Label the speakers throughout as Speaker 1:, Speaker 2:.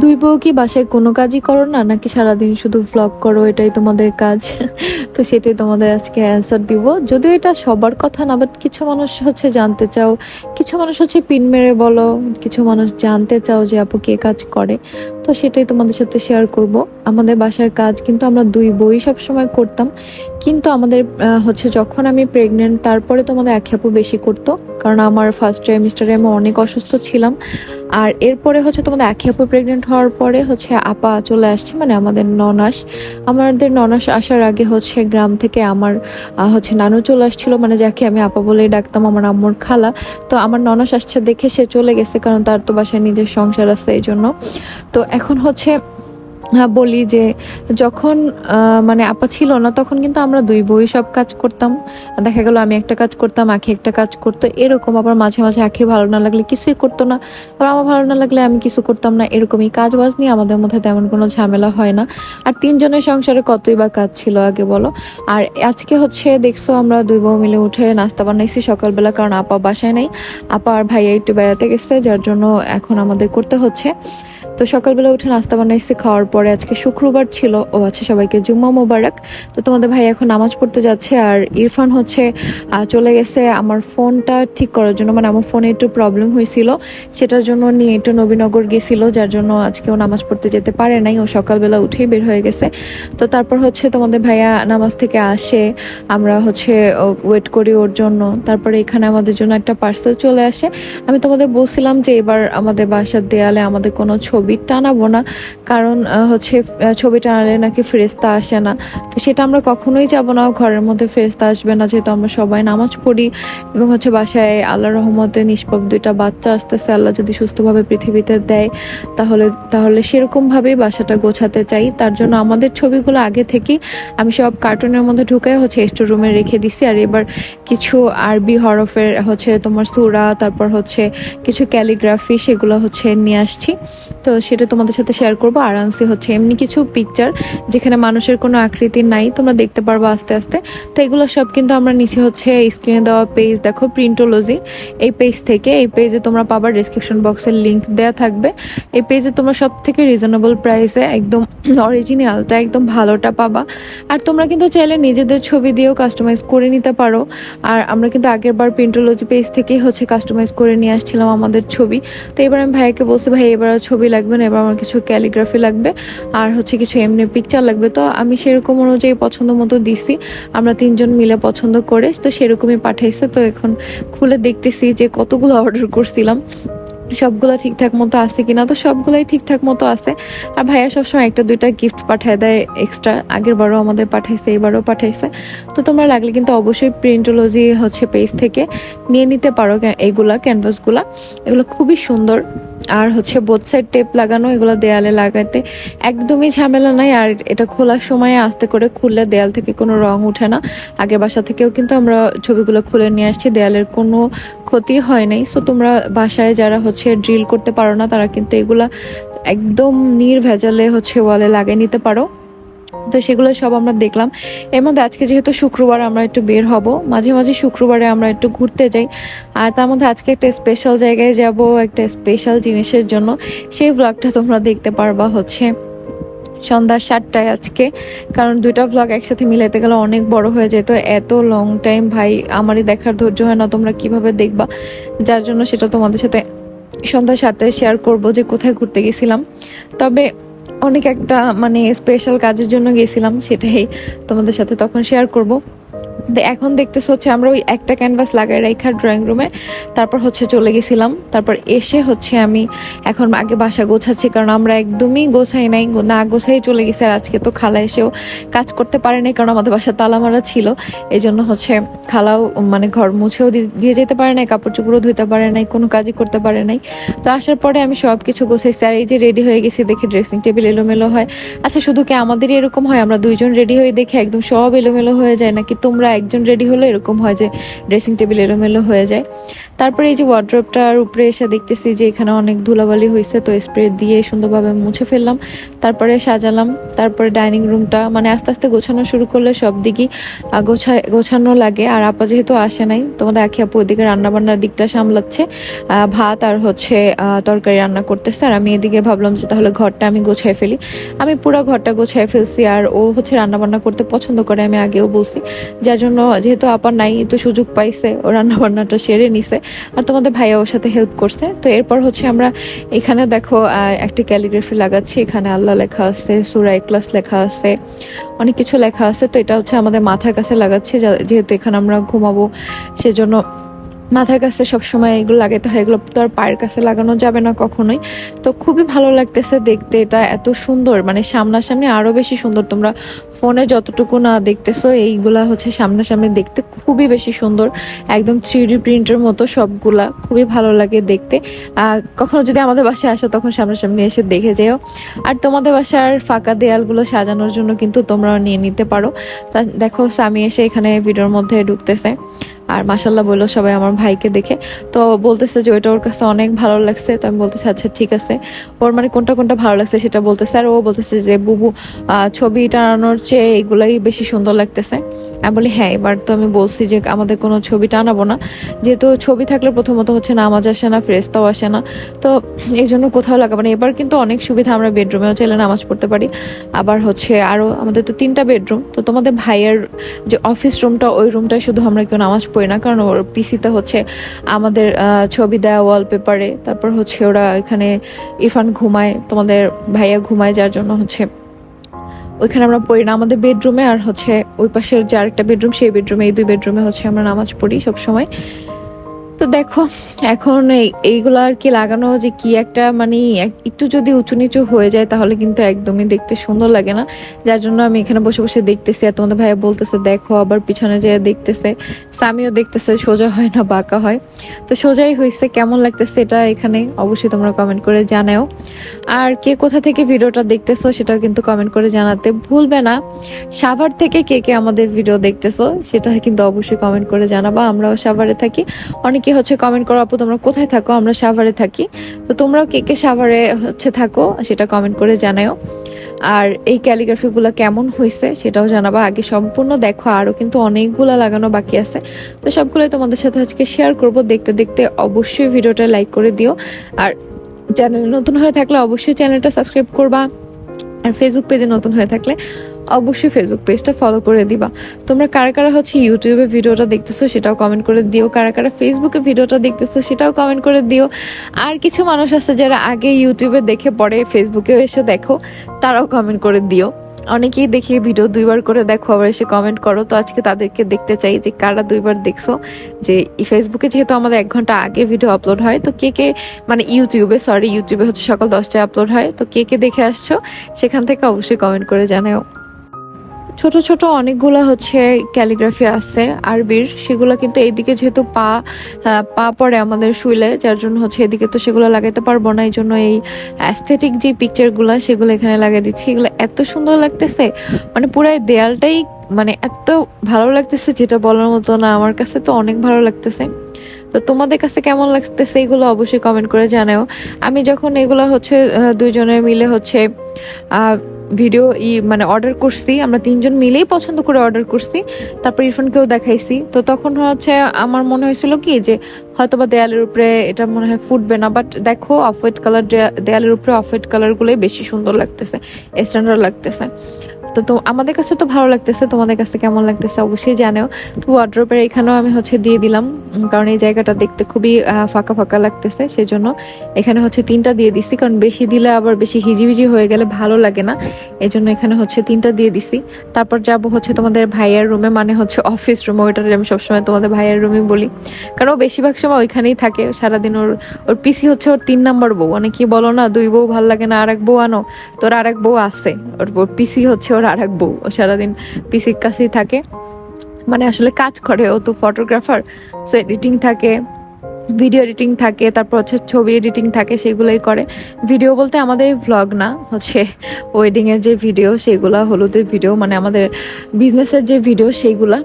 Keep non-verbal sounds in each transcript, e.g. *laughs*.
Speaker 1: দুই বউ কি বাসায় কোনো কাজই করো না? নাকি সারাদিন শুধু ভ্লগ করো? এটাই তোমাদের কাজ। *laughs* তো সেটাই তোমাদের আজকে অ্যান্সার দিব। যদিও এটা সবার কথা না বাট কিছু মানুষ হচ্ছে জানতে চাও। কিছু মানুষ হচ্ছে পিন মেরে বলো। কিছু মানুষ জানতে চাও যে আপু কে কাজ করে। তো সেটাই তোমাদের সাথে শেয়ার করব। আমাদের বাসার কাজ কিন্তু আমরা দুই বই সব সময় করতাম। কিন্তু আমাদের হচ্ছে যখন আমি প্রেগনেন্ট তারপরে তো আমাদের এক আপু বেশি করতো। কারণ আমার ফার্স্ট ট্রাইমিস্টারে আমি অনেক অসুস্থ ছিলাম। আর এরপরে হচ্ছে তোমাদের এক আপু প্রেগনেন্ট হওয়ার পরে হচ্ছে আপা চলে আসছে মানে আমাদের ননাস। আমাদের ননাস আসার আগে হচ্ছে গ্রাম থেকে আমার হচ্ছে নানু চলে আসছিল মানে যাকে আমি আপা বলেই ডাকতাম, আমার আম্মুর খালা। তো আমার ননাস আসছে দেখে সে চলে গেছে, কারণ তার তো বাসায় নিজের সংসার আছে এই জন্য তো এখন হচ্ছে হ্যাঁ বলি যে যখন মানে আপা ছিল না, তখন কিন্তু আমরা দুই বই সব কাজ করতাম। দেখা গেল আমি একটা কাজ করতাম, আখি একটা কাজ করতো, এরকম। আবার মাঝে মাঝে আখির ভালো না লাগলে কিছুই করতো না। আবার আমার ভালো না লাগলে আমি কিছু করতাম না, এরকমই কাজ বাজ নিয়ে আমাদের মধ্যে তেমন কোনো ঝামেলা হয় না। আর তিনজনের সংসারে কতই বা কাজ ছিল আগে বলো। আর আজকে হচ্ছে দেখছ আমরা দুই বউ মিলে উঠে নাস্তা বানাইছি সকালবেলা, কারণ আপা বাসায় নাই। আপা আর ভাইয়া একটু বেড়াতে গেছে, যার জন্য এখন আমাদের করতে হচ্ছে। তো সকালবেলা উঠে নাস্তা বানাইছি, খাওয়ার পরে আজকে শুক্রবার ছিল, ও আছে সবাইকে জুম্মা মোবারক। তো তোমাদের ভাই এখন নামাজ পড়তে যাচ্ছে, আর ইরফান হচ্ছে চলে গেছে আমার ফোনটা ঠিক করার জন্য মানে আমার ফোনে একটু প্রবলেম হয়েছিল। সেটার জন্য নিয়ে একটু নবীনগর গেছিল, যার জন্য আজকে ও নামাজ পড়তে যেতে পারে নাই, ও সকালবেলা উঠেই বের হয়ে গেছে। তো তারপর হচ্ছে তোমাদের ভাইয়া নামাজ থেকে আসে, আমরা হচ্ছে ওয়েট করি ওর জন্য। তারপরে এখানে আমাদের জন্য একটা পার্সেল চলে আসে। আমি তোমাদের বলছিলাম যে এবার আমাদের বাসার দেয়ালে আমাদের কোনো ছবি টানাবো না, কারণ হচ্ছে ছবি টানালে নাকি ফেরেস্তা আসে না। তো সেটা আমরা কখনোই যাব না, ঘরের মধ্যে ফেরেস্তা আসবে না, যেহেতু আমরা সবাই নামাজ পড়ি এবং হচ্ছে বাসায় আল্লাহ রহমতে নিষ্পাপ দুইটা বাচ্চা আসতেছে, আল্লাহ যদি সুস্থভাবে পৃথিবীতে দেয়, তাহলে তাহলে সেরকমভাবেই বাসাটা গোছাতে চাই। তার জন্য আমাদের ছবিগুলো আগে থেকেই আমি সব কার্টুনের মধ্যে ঢুকে হচ্ছে স্টোর রুমে রেখে দিছি। আর এবার কিছু আরবি হরফের হচ্ছে তোমার সুরা, তারপর হচ্ছে কিছু ক্যালিগ্রাফি, সেগুলো হচ্ছে নিয়ে আসছি। তো সেটা তোমাদের সাথে শেয়ার করব। আর হচ্ছে এমনি কিছু পিকচার যেখানে মানুষের কোনো আকৃতি নাই, তোমরা দেখতে পারব আস্তে আস্তে। তো এগুলো সব কিন্তু আমরা নিচে হচ্ছে স্ক্রিনে দেওয়া পেজ দেখো প্রিন্টোলজি এই পেজ থেকে, এই পেজে তোমরা পাবার ডিসক্রিপশন বক্সের লিঙ্ক দেওয়া থাকবে। এই পেজে তোমরা সব থেকে রিজনেবল প্রাইসে একদম *clears throat* অরিজিনালটা একদম ভালোটা পাবা। আর তোমরা কিন্তু চাইলে নিজেদের ছবি দিয়েও কাস্টমাইজ করে নিতে পারো। আর আমরা কিন্তু আগের বার প্রিন্টোলজি পেজ থেকেই হচ্ছে কাস্টমাইজ করে নিয়ে আসছিলাম আমাদের ছবি। তো এবার আমি ভাইয়াকে বলছি, ভাই, এবার ছবি ছবি লাগবে না, এবার আমার কিছু ক্যালিগ্রাফি লাগবে, আর হচ্ছে কিছু এমনি পিকচার লাগবে। তো আমি সেরকম অনুযায়ী পছন্দ মতো দিছি, আমরা তিনজন মিলে পছন্দ করে, তো সেরকমই পাঠাইছে। তো এখন খুলে দেখতেছি যে কতগুলো অর্ডার করছিলাম, সবগুলো ঠিকঠাক মতো আছে কিনা। তো সবগুলাই ঠিকঠাক মতো আছে, আর ভাইয়া সবসময় একটা দুইটা গিফট পাঠায় দেয় এক্সট্রা আগের বারও আমাদের পাঠাইছে, এবারও পাঠাইছে। তো তোমরা লাগলে কিন্তু অবশ্যই প্রিন্টোলজি হচ্ছে পেজ থেকে নিয়ে নিতে পারো এইগুলা ক্যানভাসগুলা এগুলো খুবই সুন্দর। আর হচ্ছে বোথ সাইড টেপ লাগানো, এগুলো দেয়ালে লাগাতে একদমই ঝামেলা নাই। আর এটা খোলার সময় আস্তে করে খুললে দেয়াল থেকে কোনো রং ওঠে না। আগের বাসা থেকেও কিন্তু আমরা ছবিগুলো খুলে নিয়ে আসছি, দেয়ালের কোনো ক্ষতি হয় নাই। সো তোমরা বাসায় যারা হচ্ছে ড্রিল করতে পারো না, তারা কিন্তু এগুলা একদম নির্ভেজালে হচ্ছে ওয়ালে লাগিয়ে নিতে পারো। তো সেগুলো সব আমরা দেখলাম। এর মধ্যে আজকে যেহেতু শুক্রবার আমরা একটু বের হব, মাঝে মাঝে শুক্রবারে আমরা একটু ঘুরতে যাই। আর তার মধ্যে আজকে একটা স্পেশাল জায়গায় যাব, একটা স্পেশাল জিনিসের জন্য। সেই ব্লগটা তোমরা দেখতে পারবা হচ্ছে সন্ধ্যা সাতটায় আজকে। কারণ দুইটা ব্লগ একসাথে মিলাইতে গেলে অনেক বড় হয়ে যেত। এত লং টাইম ভাই, আমারই দেখার ধৈর্য হয় না তোমরা কীভাবে দেখবা। যার জন্য সেটা তোমাদের সাথে সন্ধ্যা সাতটায় শেয়ার করব যে কোথায় ঘুরতে গেছিলাম। তবে অনেক একটা মানে স্পেশাল কাজের জন্য গেছিলাম সেটাই তোমাদের সাথে তখন শেয়ার করব। এখন দেখতেছ হচ্ছে আমরা ওই একটা ক্যানভাস লাগাই রাখা ড্রয়িং রুমে তারপর হচ্ছে চলে গেছিলাম। তারপর এসে হচ্ছে আমি এখন আগে বাসা গোছাচ্ছি, কারণ আমরা একদমই গোছাই নাই। না গোছাই চলে গেছি আর আজকে তো খালা এসেও কাজ করতে পারে নাই, কারণ আমাদের বাসা তালা মারা ছিল। এই জন্য হচ্ছে খালাও মানে ঘর মুছেও দিয়ে যেতে পারে নাই, কাপড় চোপড়ও ধুতে পারে নাই, কোনো কাজই করতে পারে নাই। তো আসার পরে আমি সব কিছু গোছাইছি আর এই যে রেডি হয়ে গেছি, দেখি ড্রেসিং টেবিল এলোমেলো হয়। আচ্ছা শুধু কি আমাদেরই এরকম হয়? আমরা দুইজন রেডি হয়ে দেখে, একদম সব এলোমেলো হয়ে যায় নাকি তোমরা একজন রেডি হলে এরকম হয় যে ড্রেসিং টেবিল এলোমেলো হয়ে যায়। তারপরে এই যে ওয়ার্ড্রপটার উপরে এসে দেখতেছি যে এখানে অনেক ধুলাবালি হয়েছে তো স্প্রে দিয়ে সুন্দরভাবে মুছে ফেললাম। তারপরে সাজালাম, তারপরে ডাইনিং রুমটা মানে আস্তে আস্তে গোছানো শুরু করলে সব দিকই গোছা গোছানো লাগে। আর আপা যেহেতু আসে নাই, তোমাদের আখি আপু ওইদিকে রান্নাবান্নার দিকটা সামলাচ্ছে। ভাত আর হচ্ছে তরকারি রান্না করতেছে। আর আমি এদিকে ভাবলাম যে তাহলে ঘরটা আমি গোছায় ফেলি। আমি পুরো ঘরটা গোছায় ফেলছি আর ও হচ্ছে রান্নাবান্না করতে পছন্দ করে, আমি আগেও বলছি। যার জন্য যেহেতু আপার নাই তো সুযোগ পাইছে, ও রান্না বান্নাটা সেরে নিছে। আর তোমাদের ভাইয়া ওর সাথে হেল্প করছে। তো এরপর হচ্ছে আমরা এখানে দেখো একটি ক্যালিগ্রাফি লাগাচ্ছি। এখানে আল্লাহ লেখা আছে, সুরা ক্লাস লেখা আছে, অনেক কিছু লেখা আছে। তো এটা হচ্ছে আমাদের মাথার কাছে লাগাচ্ছি যেহেতু এখানে আমরা ঘুমাবো, সেজন্য মাথার কাছে সবসময় এগুলো লাগাতে হয়, এগুলো তো আর পায়ের কাছে লাগানো যাবে না কখনোই। তো খুবই ভালো লাগতেছে দেখতে, এটা এত সুন্দর মানে সামনাসামনি আরও বেশি সুন্দর। তোমরা ফোনে যতটুকু না দেখতেছো, এইগুলা হচ্ছে সামনাসামনি দেখতে খুবই বেশি সুন্দর। একদম থ্রি ডি প্রিন্টের মতো সবগুলা, খুবই ভালো লাগে দেখতে। কখনো যদি আমাদের বাসায় আসো, তখন সামনাসামনি এসে দেখে যেও। আর তোমাদের বাসার ফাঁকা দেয়ালগুলো সাজানোর জন্য কিন্তু তোমরাও নিয়ে নিতে পারো। তা দেখো স্বামী এসে এখানে ভিডিওর মধ্যে ঢুকতেছে। আর মাসাল্লাহ বলল সবাই আমার ভাইকে দেখে। তো বলতেছে যে ওইটা ওর কাছে অনেক ভালো লাগছে। তো আমি বলতেছি আচ্ছা ঠিক আছে। ওর মানে কোনটা কোনটা ভালো লাগছে সেটা বলতেছে। আর ও বলতেছে যে, বুবু ছবি টানানোর চেয়ে এইগুলাই বেশি সুন্দর লাগতেছে। আমি বলি হ্যাঁ এবার তো আমি বলছি যে, আমাদের কোনো ছবি টানাবো না। যেহেতু ছবি থাকলে প্রথমত হচ্ছে নামাজ আসে না ফ্রেস্তাও আসে না। তো এই জন্য কোথাও লাগাবো না এবার কিন্তু অনেক সুবিধা আমরা বেডরুমেও চাইলে নামাজ পড়তে পারি। আবার হচ্ছে আরও আমাদের তো তিনটা বেডরুম। তো তোমাদের ভাইয়ের যে অফিস রুমটা, ওই রুমটায় শুধু আমরা কেউ নামাজ পড়ি না, কারণ ওর পিসিতে হচ্ছে আমাদের ছবি দেওয়া ওয়ালপেপারে তারপর হচ্ছে ওরা এখানে ইরফান ঘুমায়, তোমাদের ভাইয়া ঘুমায়, যার জন্য হচ্ছে ওইখানে আমরা পড়ি না। আমাদের বেডরুমে আর হচ্ছে ওই পাশের যার একটা বেডরুম সেই বেডরুমে এই দুই বেডরুমে হচ্ছে আমরা নামাজ পড়ি সব সময় তো দেখো, এখন এই- এইগুলো আর কি লাগানো যে কি একটা মানে একটু যদি উঁচু নিচু হয়ে যায় তাহলে কিন্তু একদমই দেখতে সুন্দর লাগে না। যার জন্য আমি এখানে বসে বসে দেখতেছি আর তোমাদের ভাইয়া বলতেছে, দেখো, আবার পিছনে যেয়ে দেখতেছে। স্বামীও দেখতেছে, সোজা হয় না, বাঁকা হয়। তো সোজাই হয়েছে কেমন লাগতেছে এটা এখানে অবশ্যই তোমরা কমেন্ট করে জানাও। আর কে কোথা থেকে ভিডিওটা দেখতেছো সেটাও কিন্তু কমেন্ট করে জানাতে ভুলবে না। সাভার থেকে কে কে আমাদের ভিডিও দেখতেছো সেটা কিন্তু অবশ্যই কমেন্ট করে জানাবা, আমরাও সাভারে থাকি। অনেকে হচ্ছে কমেন্ট করো, আপু, তোমরা কোথায় থাকো? আমরা সাভারে থাকি। তো তোমরাও কে কে সাভারে হচ্ছে থাকো, সেটা কমেন্ট করে জানাও আর এই ক্যালিগ্রাফিগুলো কেমন হয়েছে সেটাও জানাবা। আগে সম্পূর্ণ দেখো আরও কিন্তু অনেকগুলো লাগানো বাকি আছে। তো সবগুলোই তোমাদের সাথে আজকে শেয়ার করব। দেখতে দেখতে অবশ্যই ভিডিওটা লাইক করে দিও। আর চ্যানেল নতুন হয়ে থাকলে অবশ্যই চ্যানেলটা সাবস্ক্রাইব করবা। আর ফেসবুক পেজে নতুন হয়ে থাকলে অবশ্যই ফেসবুক পেজটা ফলো করে দিবা। তোমরা কারা কারা হচ্ছে ইউটিউবে ভিডিওটা দেখতেছো সেটাও কমেন্ট করে দিও। কারা কারা ফেসবুকে ভিডিওটা দেখতেছো সেটাও কমেন্ট করে দিও। আর কিছু মানুষ আছে যারা আগে ইউটিউবে দেখে পরে ফেসবুকেও এসে দেখো, তারাও কমেন্ট করে দিও। অনেকেই দেখি ভিডিও দুইবার করে দেখো, আবার এসে কমেন্ট করো। তো আজকে তাদেরকে দেখতে চাই যে কারা দুইবার দেখছ, যে ফেসবুকে যেহেতু আমাদের এক ঘণ্টা আগে ভিডিও আপলোড হয়, তো কে কে মানে ইউটিউবে সরি ইউটিউবে হচ্ছে সকাল দশটায় আপলোড হয়, তো কে কে দেখে আসছো, সেখান থেকে অবশ্যই কমেন্ট করে জানাও। ছোট ছোট অনেকগুলো হচ্ছে ক্যালিগ্রাফি আছে আরবির। সেগুলো কিন্তু এইদিকে যেহেতু পা পা পড়ে আমাদের শুইলে যার জন্য হচ্ছে এদিকে তো সেগুলো লাগাইতে পারব না এই জন্য এই অ্যাস্থেটিক যে পিকচারগুলো সেগুলো এখানে লাগিয়ে দিচ্ছি। এগুলো এত সুন্দর লাগতেছে মানে পুরো দেয়ালটাই মানে এত ভালো লাগতেছে যেটা বলার মতো না আমার কাছে তো অনেক ভালো লাগতেছে। তো তোমাদের কাছে কেমন লাগতেছে এগুলো অবশ্যই কমেন্ট করে জানাও। আমি যখন এগুলো হচ্ছে আহ, দুইজনে মিলে হচ্ছে ভিডিও ই মানে অর্ডার করছি, আমরা তিনজন মিলেই পছন্দ করে অর্ডার করছি, তারপর ইরফানকেও দেখাইছি। তো তখন হচ্ছে আমার মনে হয়েছিল কি যে হয়তো বা দেয়ালের উপরে এটা মনে হয় ফুটবে না বাট দেখো অফ হোয়াইট কালার দেয়ালের উপরে অফ হোয়াইট কালারগুলোই বেশি সুন্দর লাগতেছে স্ট্যান্ডার্ড লাগতেছে। তো তো আমাদের কাছে তো ভালো লাগতেছে, তোমাদের কাছে কেমন লাগতেছে অবশ্যই জানাও। তো ওয়ার্ড্রপের এখানেও আমি হচ্ছে দিয়ে দিলাম, কারণ এই জায়গাটা দেখতে খুবই ফাঁকা ফাঁকা লাগতেছে সেই জন্য এখানে হচ্ছে তিনটা দিয়ে দিছি, কারণ বেশি দিলে আবার বেশি হিজিবিজি হয়ে গেলে ভালো লাগে না। এই জন্য এখানে হচ্ছে তিনটা দিয়ে দিছি। তারপর যাব হচ্ছে তোমাদের ভাইয়ের রুমে মানে হচ্ছে অফিস রুমে ওইটা আমি সবসময় তোমাদের ভাইয়ের রুমে বলি। কারণ ও বেশিরভাগ সময় ওইখানেই থাকে, সারাদিন ওর ওর পিসি হচ্ছে ওর তিন নাম্বার বউ। অনেকেই বলো না, দুই বউ ভালো লাগে না আর এক বউ আনো। তোর আর এক বউ আছে, ওর ওর পিসি হচ্ছে ওর আর এক বউ। সারাদিন পিসির কাছেই থাকে। মানে আসলে কাজ করে, ও তো ফটোগ্রাফার সো এডিটিং থাকে। ভিডিও এডিটিং থাকে, তারপর হচ্ছে ছবি এডিটিং থাকে, সেগুলোই করে। ভিডিও বলতে আমাদের ভ্লগ না, হচ্ছে ওয়েডিং এর যে ভিডিও সেগুলা, হলুদের ভিডিও মানে আমাদের বিজনেসের যে ভিডিও সেইগুলা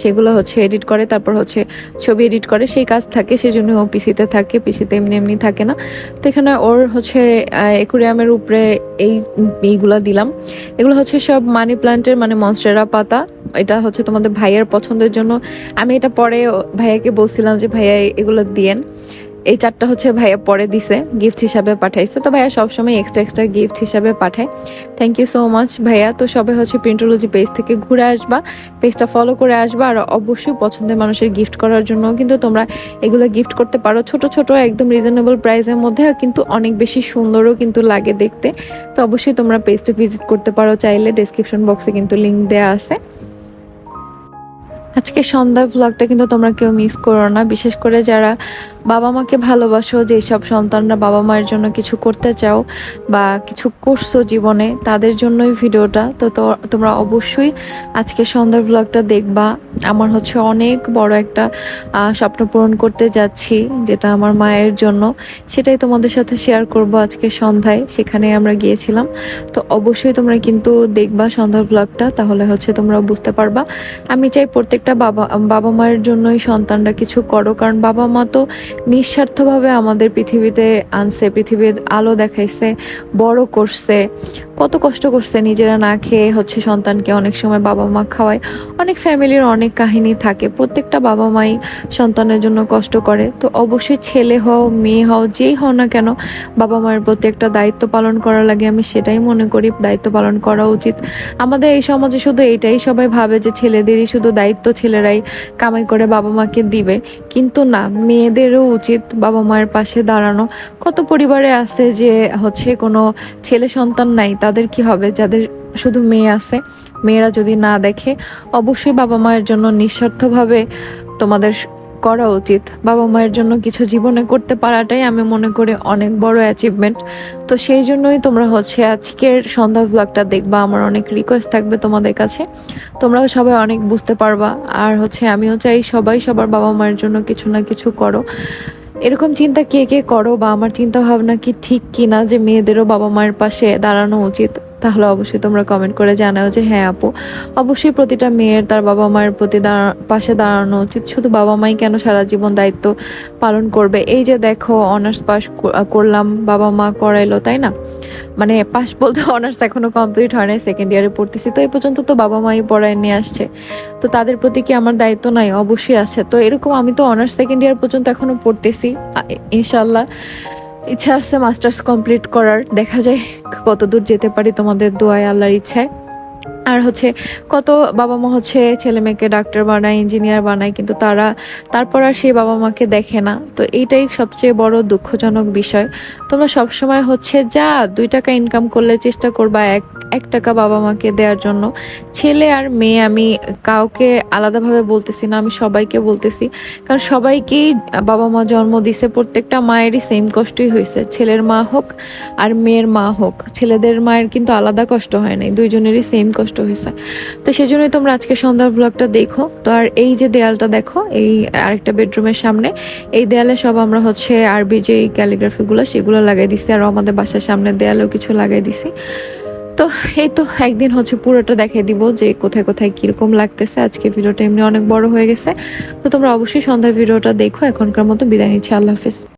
Speaker 1: সেগুলো হচ্ছে এডিট করে, তারপর হচ্ছে ছবি এডিট করে, সেই কাজ থাকে সেই জন্য ও পিসিতে থাকে পিসিতে এমনি এমনি থাকে না। তো এখানে ওর হচ্ছে একুরিয়ামের উপরে এই এইগুলা দিলাম। এগুলো হচ্ছে সব মানি প্লান্টের মানে মনস্টেরা পাতা। এটা হচ্ছে তোমাদের ভাইয়ার পছন্দের জন্য। আমি এটা পরে ভাইয়াকে বলছিলাম যে, ভাইয়া, এগুলো দিয়েন। এই চারটা হচ্ছে ভাইয়া পরে দিছে গিফট হিসাবে পাঠাইছে। তো ভাইয়া সবসময় এক্সট্রা এক্সট্রা গিফট হিসাবে পাঠায়। থ্যাংক ইউ সো মাচ ভাইয়া। তো সবাই হচ্ছে প্রিন্টোলজি পেজ থেকে ঘুরে আসবা পেজটা ফলো করে আসবা, আর অবশ্যই পছন্দের মানুষের গিফট করার জন্য কিন্তু তোমরা এগুলো গিফট করতে পারো। ছোট ছোট, একদম রিজনেবল প্রাইসের মধ্যে কিন্তু অনেক বেশি সুন্দরও কিন্তু লাগে দেখতে। তো অবশ্যই তোমরা পেজটা ভিজিট করতে পারো। চাইলে ডিসক্রিপশন বক্সে কিন্তু লিঙ্ক দেওয়া আছে। আজকে সন্ধ্যার ব্লগটা কিন্তু তোমরা কেউ মিস করো না। বিশেষ করে যারা বাবা মাকে ভালোবাসো, যে সব সন্তানরা বাবা মায়ের জন্য কিছু করতে চাও বা কিছু করছ জীবনে, তাদের জন্যই ভিডিওটা। তো তোমরা অবশ্যই আজকে সন্ধ্যার ব্লগটা দেখবা। আমার হচ্ছে অনেক বড় একটা স্বপ্ন পূরণ করতে যাচ্ছি, যেটা আমার মায়ের জন্য। সেটাই তোমাদের সাথে শেয়ার করব আজকে সন্ধ্যায় সেখানে আমরা গিয়েছিলাম। তো অবশ্যই তোমরা কিন্তু দেখবা সন্ধ্যার ব্লগটা তাহলে হচ্ছে তোমরা বুঝতে পারবা। আমি চাই প্রত্যেকটা বাবা বাবা মায়ের জন্যই সন্তানরা কিছু করো, কারণ বাবা মা তো নিঃস্বার্থভাবে আমাদের পৃথিবীতে আনছে, পৃথিবীর আলো দেখাইছে, বড় করছে, কত কষ্ট করছে নিজেরা না খেয়ে হচ্ছে সন্তানকে অনেক সময় বাবা মা খাওয়ায়। অনেক ফ্যামিলির অনেক কাহিনী থাকে, প্রত্যেকটা বাবা মাই সন্তানের জন্য কষ্ট করে। তো অবশ্যই ছেলে হও, মেয়ে হও, যেই হও না কেন, বাবা মায়ের প্রতি একটা দায়িত্ব পালন করা লাগে, আমি সেটাই মনে করি, দায়িত্ব পালন করা উচিত। আমাদের এই সমাজে শুধু এইটাই সবাই ভাবে যে ছেলেদেরই শুধু দায়িত্ব ছেলেরাই কামাই করে বাবা মাকে দিবে। কিন্তু না, মেয়েদেরও উচিত বাবা মায়ের পাশে দাঁড়ানো। কত পরিবারে আছে যে হচ্ছে কোনো ছেলে সন্তান নাই, তাদের কি হবে? যাদের শুধু মেয়ে আছে, মেয়েরা যদি না দেখে, অবশ্যই বাবা মায়ের জন্য নিঃস্বার্থভাবে তোমাদের করা উচিত। বাবা মায়ের জন্য কিছু জীবনে করতে পারাটাই আমি মনে করি অনেক বড় অ্যাচিভমেন্ট তো সেই জন্যই তোমরা হচ্ছে আজকের সন্ধ্যা ব্লগটা দেখবা। আমার অনেক রিকোয়েস্ট থাকবে তোমাদের কাছে। তোমরাও সবাই অনেক বুঝতে পারবা। আর হচ্ছে আমিও চাই সবাই সবার বাবা মায়ের জন্য কিছু না কিছু করো। এরকম চিন্তা কে কে করো বা আমার চিন্তা ভাবনা কি ঠিক কি না যে মেয়েদেরও বাবা মায়ের পাশে দাঁড়ানো উচিত। তাহলে অবশ্যই তোমরা কমেন্ট করে জানাও যে হ্যাঁ আপু, অবশ্যই প্রতিটা মেয়ের তার বাবা মায়ের প্রতি পাশে দাঁড়ানো উচিত। শুধু বাবা মাই কেন সারা জীবন দায়িত্ব পালন করবে? এই যে দেখো অনার্স পাস করলাম বাবা মা করাইলো, তাই না? মানে পাস বলতে অনার্স এখনও কমপ্লিট হয় নাই সেকেন্ড ইয়ারে পড়তেছি। তো এই পর্যন্ত তো বাবা মাই পড়ায় নিয়ে আসছে। তো তাদের প্রতি কি আমার দায়িত্ব নাই? অবশ্যই আছে। তো এরকম আমি তো অনার্স সেকেন্ড ইয়ার পর্যন্ত এখনও পড়তেছি। ইনশাল্লাহ ইচ্ছা আছে মাস্টার্স কমপ্লিট করার। দেখা যায় কতদূর যেতে পারি তোমাদের দোয়ায় আল্লাহর ইচ্ছায়। আর হচ্ছে কত বাবা মা হচ্ছে ছেলে মেয়েকে ডাক্তার বানায় ইঞ্জিনিয়ার বানায়, কিন্তু তারা তারপর আর সেই বাবা মাকে দেখে না। তো এইটাই সবচেয়ে বড় দুঃখজনক বিষয়। তোমরা সবসময় হচ্ছে যা দুই টাকা ইনকাম করলে চেষ্টা করবা এক এক টাকা বাবা মাকে দেওয়ার জন্য। ছেলে আর মেয়ে, আমি কাউকে আলাদাভাবে বলতেছি না, আমি সবাইকে বলতেছি। কারণ সবাইকেই বাবা মা জন্ম দিছে, প্রত্যেকটা মায়েরই সেম কষ্টই হয়েছে। ছেলের মা হোক আর মেয়ের মা হোক, ছেলেদের মায়ের কিন্তু আলাদা কষ্ট হয় নাই, দুইজনেরই সেম কষ্ট হয়েছে। তো সেই জন্যই তোমরা আজকে সন্ধ্যার ব্লগটা দেখো। তো আর এই যে দেয়ালটা দেখো, এই আরেকটা বেডরুমের সামনে, এই দেয়ালে সব আমরা হচ্ছে আরবি যে ক্যালিগ্রাফিগুলো সেগুলো লাগাই দিছি। আর আমাদের বাসার সামনে দেয়ালেও কিছু লাগাই দিছি। তো এই তো একদিন হচ্ছে পুরোটা দেখাই দিব যে কোথায় কোথায় কীরকম লাগতেছে। আজকে ভিডিওটা এমনি অনেক বড় হয়ে গেছে। তো তোমরা অবশ্যই সন্ধ্যার ভিডিওটা দেখো। এখনকার মতো বিদায় নিচ্ছি। আল্লাহ হাফিজ।